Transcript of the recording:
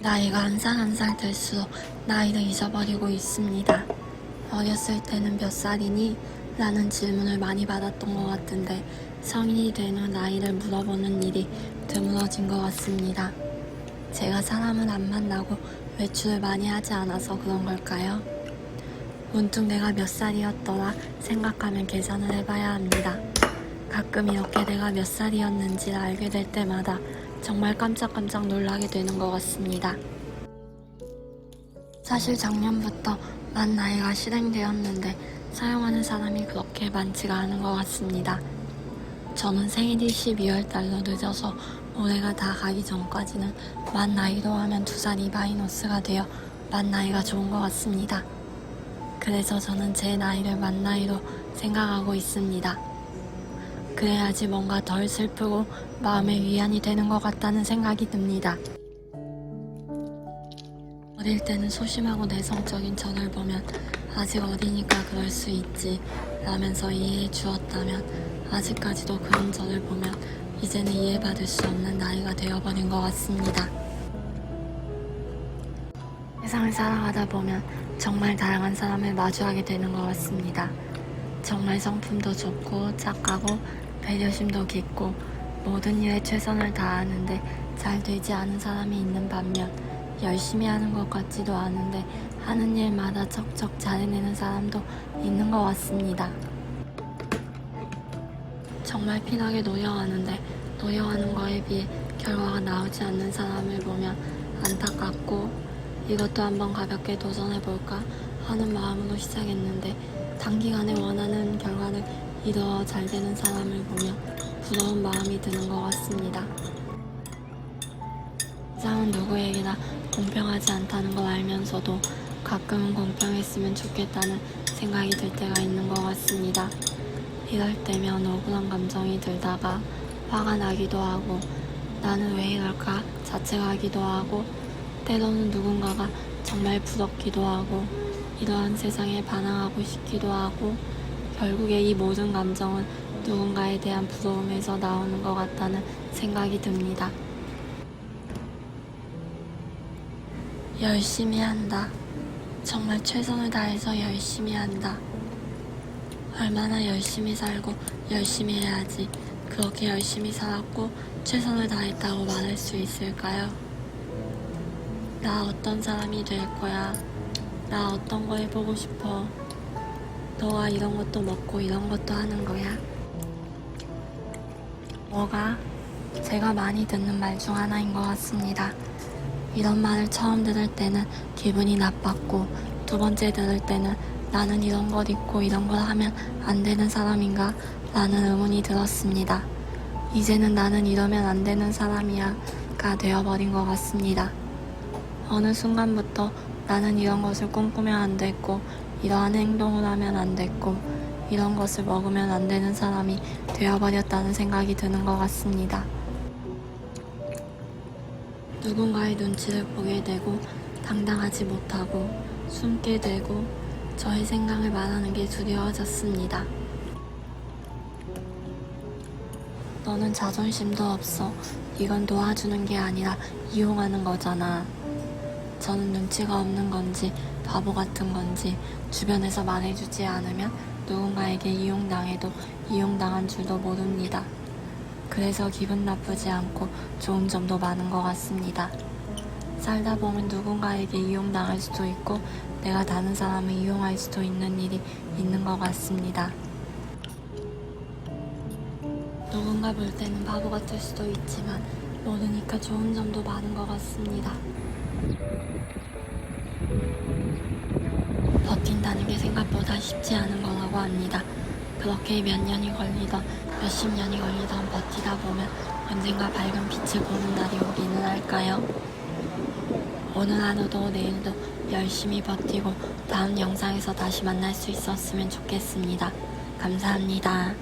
나이가 한 살 한 살 들수록 나이를 잊어버리고 있습니다. 어렸을 때는 몇 살이니? 라는 질문을 많이 받았던 것 같은데 성인이 된 후 나이를 물어보는 일이 드물어진 것 같습니다. 제가 사람을 안 만나고 외출을 많이 하지 않아서 그런 걸까요? 문득 내가 몇 살이었더라 생각하면 계산을 해봐야 합니다. 가끔 이렇게 내가 몇 살이었는지를 알게 될 때마다 정말 깜짝깜짝 놀라게 되는 것 같습니다. 사실 작년부터 만 나이가 실행되었는데 사용하는 사람이 그렇게 많지가 않은 것 같습니다. 저는 생일이 12월 달로 늦어서 올해가 다 가기 전까지는 만 나이로 하면 두 살이 마이너스가 되어 만 나이가 좋은 것 같습니다. 그래서 저는 제 나이를 만 나이로 생각하고 있습니다. 그래야지 뭔가 덜 슬프고 마음의 위안이 되는 것 같다는 생각이 듭니다. 어릴 때는 소심하고 내성적인 저를 보면 아직 어리니까 그럴 수 있지 라면서 이해해 주었다면 아직까지도 그런 저를 보면 이제는 이해받을 수 없는 나이가 되어버린 것 같습니다. 세상을 살아가다 보면 정말 다양한 사람을 마주하게 되는 것 같습니다. 정말 성품도 좋고 착하고 배려심도 깊고 모든 일에 최선을 다하는데 잘 되지 않은 사람이 있는 반면 열심히 하는 것 같지도 않은데 하는 일마다 척척 잘해내는 사람도 있는 것 같습니다. 정말 피나게 노력하는데 노력하는 거에 비해 결과가 나오지 않는 사람을 보면 안타깝고 이것도 한번 가볍게 도전해볼까 하는 마음으로 시작했는데 단기간에 원하는 결과를 이루어 잘 되는 사람을 보면 부러운 마음이 드는 것 같습니다. 세상은 누구에게나 공평하지 않다는 걸 알면서도 가끔은 공평했으면 좋겠다는 생각이 들 때가 있는 것 같습니다. 이럴 때면 억울한 감정이 들다가 화가 나기도 하고 나는 왜 이럴까 자책하기도 하고 때로는 누군가가 정말 부럽기도 하고 이러한 세상에 반항하고 싶기도 하고 결국에 이 모든 감정은 누군가에 대한 부러움에서 나오는 것 같다는 생각이 듭니다. 열심히 한다. 정말 최선을 다해서 열심히 한다. 얼마나 열심히 살고 열심히 해야지 그렇게 열심히 살았고 최선을 다했다고 말할 수 있을까요? 나 어떤 사람이 될 거야. 나 어떤 거 해보고 싶어. 너가 이런 것도 먹고 이런 것도 하는 거야. 뭐가? 제가 많이 듣는 말 중 하나인 것 같습니다. 이런 말을 처음 들을 때는 기분이 나빴고 두 번째 들을 때는 나는 이런 걸 입고 이런 걸 하면 안 되는 사람인가? 라는 의문이 들었습니다. 이제는 나는 이러면 안 되는 사람이야가 되어버린 것 같습니다. 어느 순간부터 나는 이런 것을 꿈꾸면 안 됐고 이러한 행동을 하면 안 됐고 이런 것을 먹으면 안 되는 사람이 되어버렸다는 생각이 드는 것 같습니다. 누군가의 눈치를 보게 되고 당당하지 못하고 숨게 되고 저의 생각을 말하는 게 두려워졌습니다. 너는 자존심도 없어. 이건 도와주는 게 아니라 이용하는 거잖아. 저는 눈치가 없는 건지 바보 같은 건지 주변에서 말해주지 않으면 누군가에게 이용당해도 이용당한 줄도 모릅니다. 그래서 기분 나쁘지 않고 좋은 점도 많은 것 같습니다. 살다 보면 누군가에게 이용당할 수도 있고 내가 다른 사람을 이용할 수도 있는 일이 있는 것 같습니다. 누군가 볼 때는 바보 같을 수도 있지만 모르니까 좋은 점도 많은 것 같습니다. 버틴다는 게 생각보다 쉽지 않은 거라고 합니다. 그렇게 몇 년이 걸리던 몇십 년이 걸리던 버티다 보면 언젠가 밝은 빛을 보는 날이 오기는 할까요? 오늘 하루도 내일도 열심히 버티고 다음 영상에서 다시 만날 수 있었으면 좋겠습니다. 감사합니다.